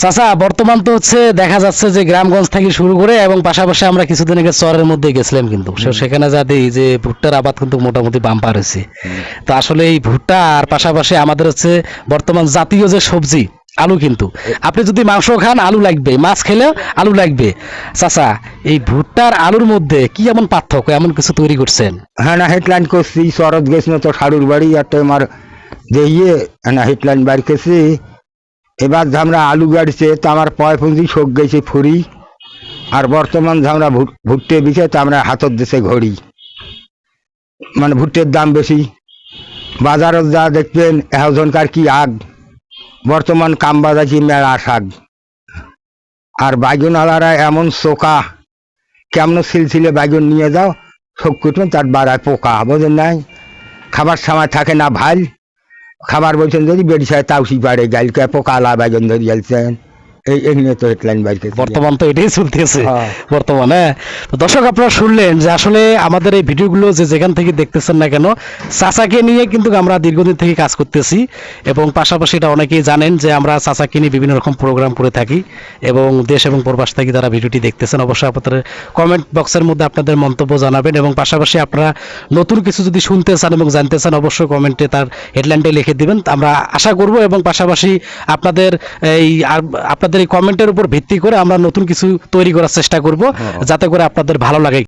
চাচা বর্তমান তো হচ্ছে দেখা যাচ্ছে যে গ্রামগঞ্জ থেকে শুরু করে এবং পাশাপাশি আমরা কিছুদিন আগে চরের মধ্যে গেছিলাম কিন্তু। সেখানে যাতে এই যে ভুট্টার আবাদ কিন্তু মোটামুটি বাম্পার হয়েছে তো আসলে এই ভুট্টা আর পাশাপাশি আমাদের হচ্ছে বর্তমান জাতীয় যে সবজি আলু কিন্তু। আপনি যদি মাংস খান আলু লাগবে। মাছ খেলে আলু লাগবে। চাচা এই ভুট্টার আলুর মধ্যে কি এমন পার্থক্য? এমন কিছু তৈরি করছেন? হ্যাঁ না হেডলাইন করছি শরৎ গেছিল তো সারুর বাড়ি একটা আমার যে ইয়ে না হেডলাইন বাড়ি করছি। এবার যে আমরা আলু গাড়ছে, তো আমার পয় পুঁজি শোক গেছে ফুরি। আর বর্তমান ভুট- ভুট্টে বিছে, তো আমরা হাতত দেশে ঘড়ি। মানে ভুট্টের দাম বেশি। বাজারত যা দেখবেন এজনকার কি আগ। বর্তমান কাম বাজাছি মেলা শাক। আর বাইগুন আলারা এমন চোকা কেমন সিলসিলে বাইগুন নিয়ে যাও, শোক কুটুম তার বাড়ায় পোকা, বোঝেন নাই? খাবার সময় থাকে না ভালো খাবার বলছেন যদি বেড়িসায় তাউসি পারে গাইলকে পোকা লা বাইগুন ধরে গেলছেন? এই এই তো হেডলাইন বাইকে বর্তমান তো এটাই চলতেছে। হ্যাঁ। বর্তমানে দর্শক আপনারা শুনলেন যে আসলে আমাদের এই ভিডিওগুলো যে যেখান থেকে দেখতেছেন না কেন চাচাকে নিয়ে কিন্তু আমরা দীর্ঘদিন থেকে কাজ করতেছি এবং পাশাপাশি এটা অনেকেই জানেন যে আমরা চাচাকে নিয়ে বিভিন্ন রকম প্রোগ্রাম করে থাকি এবং দেশ এবং প্রবাস থেকে যারা ভিডিওটি দেখতেছেন অবশ্যই আপনাদের কমেন্ট বক্সের মধ্যে আপনাদের মন্তব্য জানাবেন এবং পাশাপাশি আপনারা নতুন কিছু যদি শুনতে চান এবং জানতে চান অবশ্যই কমেন্টে তার হেডলাইনটা লিখে দিবেন। আমরা আশা করব এবং পাশাপাশি আপনাদের এই আর আপনাদের এই কমেন্টের উপর ভিত্তি করে আমরা নতুন কিছু তৈরি করার চেষ্টা করব যাতে করে আপনাদের ভালো লাগে।